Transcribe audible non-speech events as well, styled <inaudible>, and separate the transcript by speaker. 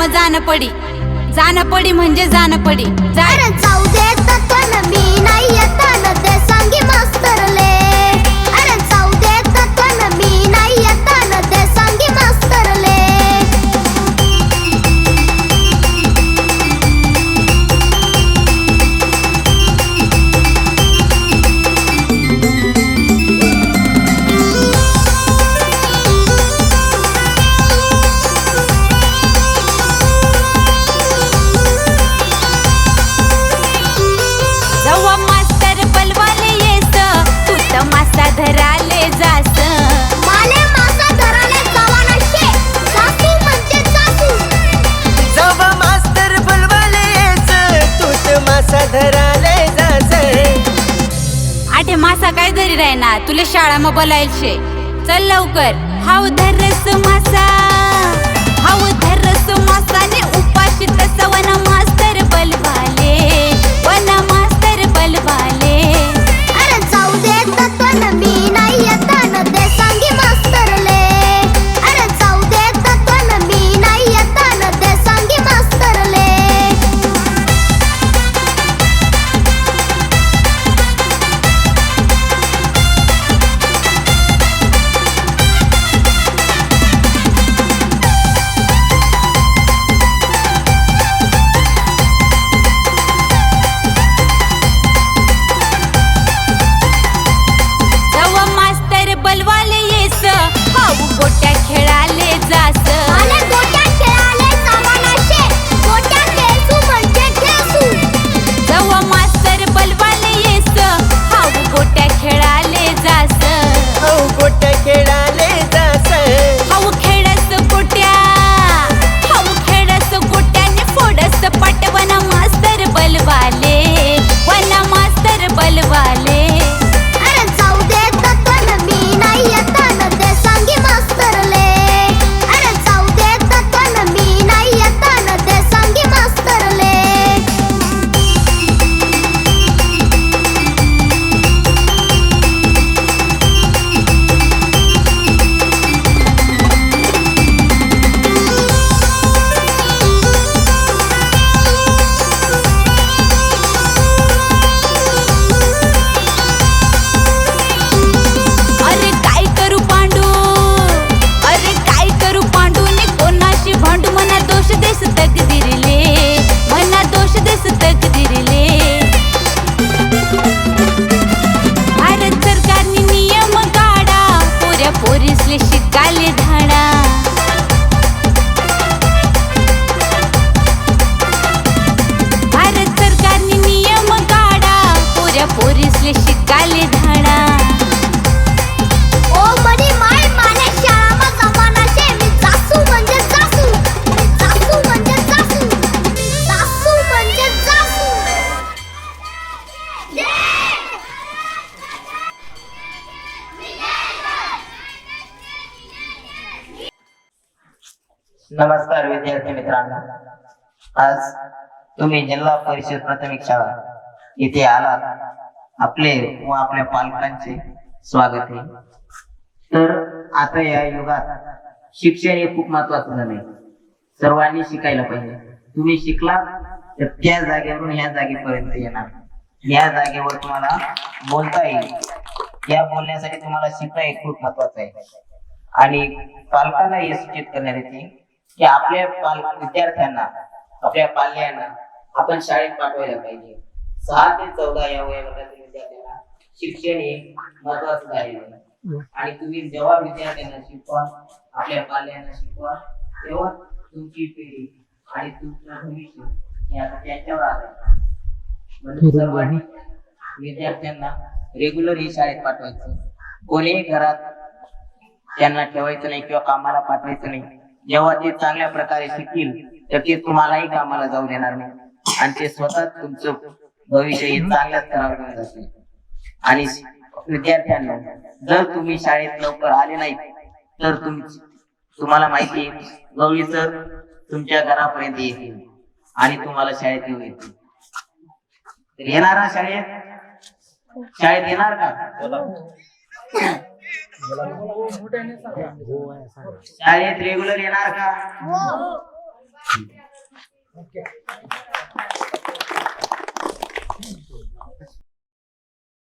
Speaker 1: मग जाणं पडी जाणं पडी म्हणजे जाणं पडी
Speaker 2: जाऊ दे तत्वन मी नाही येताना ते
Speaker 1: मासा काय धरी राहिना तुला शाळा मग बोलायचे. चल लवकर. हाव धरस मासा. हाव धरस मासाने उपाशी तसा वना
Speaker 3: नमस्कार विद्यार्थी मित्रांनो. आज तुम्ही जिल्हा परिषद प्राथमिक शाळा इथे आलात. आपले व आपल्या पालकांचे स्वागत आहे. तर आता या युगात शिक्षण हे खूप महत्वाचं झालंय. सर्वांनी शिकायला पाहिजे. तुम्ही शिकला तर त्या जागेवरून ह्या जागेपर्यंत येणार. या जागेवर तुम्हाला बोलता येईल. या बोलण्यासाठी तुम्हाला शिकणं हे खूप महत्वाचं आहे. आणि पालकांना हे सूचित करण्यात येते की आपल्या पाल विद्यार्थ्यांना आपल्या पाल्यांना आपण शाळेत पाठवायला पाहिजे. सहा ते चौदा या वयोगटातील विद्यार्थ्यांना शिक्षण हे महत्वाचं आहे. आणि तुम्ही जेव्हा विद्यार्थ्यांना शिकवा आपल्या पाल्यांना शिकवा तेव्हा तुमची पिढी आणि तुमचं भविष्य हे आता त्यांच्यावर आलं म्हणून सर्वांनी विद्यार्थ्यांना रेग्युलर ही शाळेत पाठवायचं. कोणीही घरात त्यांना ठेवायचं नाही किंवा कामाला पाठवायचं नाही. जेव्हा ते चांगल्या प्रकारे शिकतील तर ते तुम्हालाही कामाला जाऊ देणार नाही. आणि ते स्वतः तुमचं भविष्य हे चांगल्या स्तरावर घेऊन जातील. आणि विद्यार्थ्यांना जर तुम्ही शाळेत लवकर आले नाही तर तुम तुम्हाला माहिती गवळी सर तुमच्या घरापर्यंत येतील आणि तुम्हाला शाळेत घेऊन येतील. येणार ना शाळेत? शाळेत येणार का? <clears throat> <clears throat> शाळेत रेग्युलर येणार का?
Speaker 4: ओके.